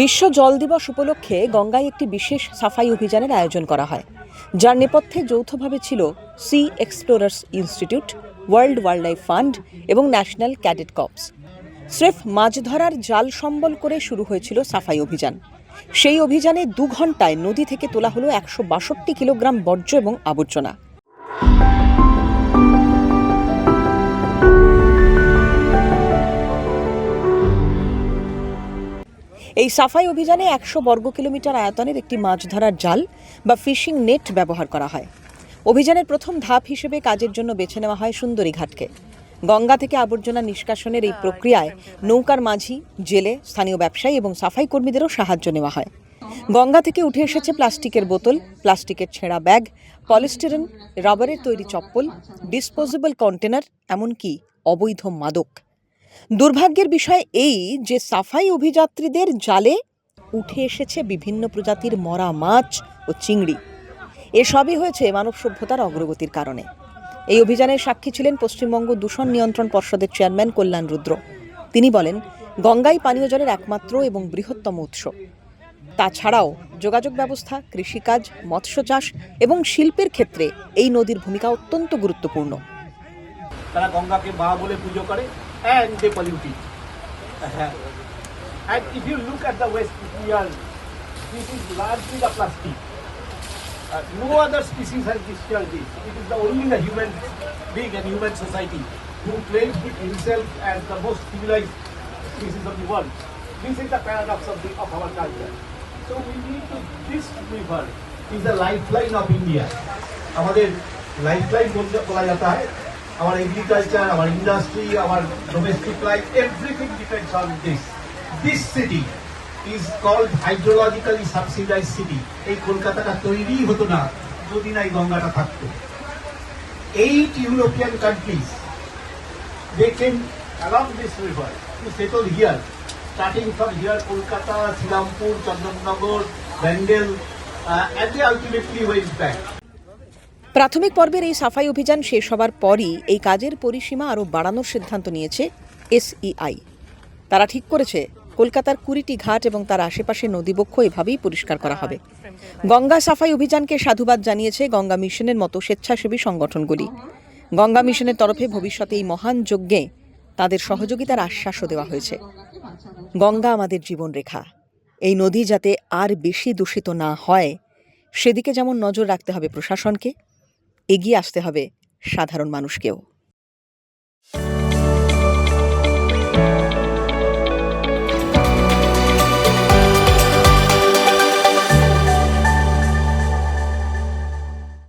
বিশ্ব জল দিবস উপলক্ষে গঙ্গায় একটি বিশেষ সাফাই অভিযানের আয়োজন করা হয়, যার নেপথ্যে যৌথভাবে ছিল sea explorers institute, world wildlife fund এবং ন্যাশনাল ক্যাডেট কপস। স্রেফ মাছ ধরার জাল সম্বল করে শুরু হয়েছিল সাফাই অভিযান। সেই অভিযানে দু ঘন্টায় নদী থেকে তোলা হলো একশো বাষট্টি কিলোগ্রাম বর্জ্য এবং আবর্জনা। এই সাফাই অভিযানে একশো বর্গ কিলোমিটার আয়তনের একটি মাছ ধরার জাল বা ফিশিং নেট ব্যবহার করা হয়। অভিযানের প্রথম ধাপ হিসেবে কাজের জন্য বেছে নেওয়া হয় সুন্দরী ঘাটকে গঙ্গা থেকে আবর্জনা নিষ্কাশনের এই প্রক্রিয়ায় নৌকার মাঝি, জেলে, স্থানীয় ব্যবসায়ী এবং সাফাই কর্মীদেরও সাহায্য নেওয়া হয়। গঙ্গা থেকে উঠে এসেছে প্লাস্টিকের বোতল, প্লাস্টিকের ছেঁড়া ব্যাগ, পলিস্টিরেন, রাবারের তৈরি চপ্পল, ডিসপোজেবল কন্টেনার, এমনকি অবৈধ মাদক। দুর্ভাগ্যের বিষয় এই যে সাফাই অভিযাত্রীদের জালে উঠে এসেছে বিভিন্ন প্রজাতির মরা মাছ ও চিংড়ি। এসবই হয়েছে মানব সভ্যতার অগ্রগতির কারণে। এই অভিযানের সাক্ষী ছিলেন পশ্চিমবঙ্গ দূষণ নিয়ন্ত্রণ পর্ষদের চেয়ারম্যান কল্যাণ রুদ্র। তিনি বলেন, গঙ্গাই পানীয় জলের একমাত্র এবং বৃহত্তম উৎস। তাছাড়াও যোগাযোগ ব্যবস্থা, কৃষিকাজ, মৎস্য চাষ এবং শিল্পের ক্ষেত্রে এই নদীর ভূমিকা অত্যন্ত গুরুত্বপূর্ণ। তারা গঙ্গাকে মা বলে পুজো করে। অ্যান্ড দে পলিউটি হ্যাঁ and if you look at the waste here this is largely the plastic no other species has destroyed this it is the only the human big and human society who claims himself as the most civilized species of the world. This is the paradox of, the, of our culture. So we need to, this river is the lifeline of India. আমাদের lifeline বলতে বলা যেতে হয় আমার agriculture আমার industry আমার domestic life everything depends on this this city is called hydrologically subsidize city এই কলকাতাটা তৈরি হতো না যদি না এই গঙ্গাটা থাকতো eight European countries came along this river to settle here, starting from here, Kolkata, Srilampur, Chandanagar, Bandel, uh, and they ultimately went back. প্রাথমিক পর্বের এই সাফাই অভিযান শেষ হবার পরই এই কাজের পরিসীমা আরও বাড়ানোর সিদ্ধান্ত নিয়েছে এসইআই। তারা ঠিক করেছে, কলকাতার কুড়িটি ঘাট এবং তার আশেপাশে নদীবক্ষ এভাবেই পরিষ্কার করা হবে। গঙ্গা সাফাই অভিযানকে সাধুবাদ জানিয়েছে গঙ্গা মিশনের মতো স্বেচ্ছাসেবী সংগঠনগুলি। গঙ্গা মিশনের তরফে ভবিষ্যতে এই মহান যজ্ঞে তাদের সহযোগিতার আশ্বাসও দেওয়া হয়েছে। গঙ্গা আমাদের জীবনরেখা। এই নদী যাতে আর বেশি দূষিত না হয়, সেদিকে যেমন নজর রাখতে হবে প্রশাসনকে এগিয়ে আসতে হবে সাধারণ মানুষকেও।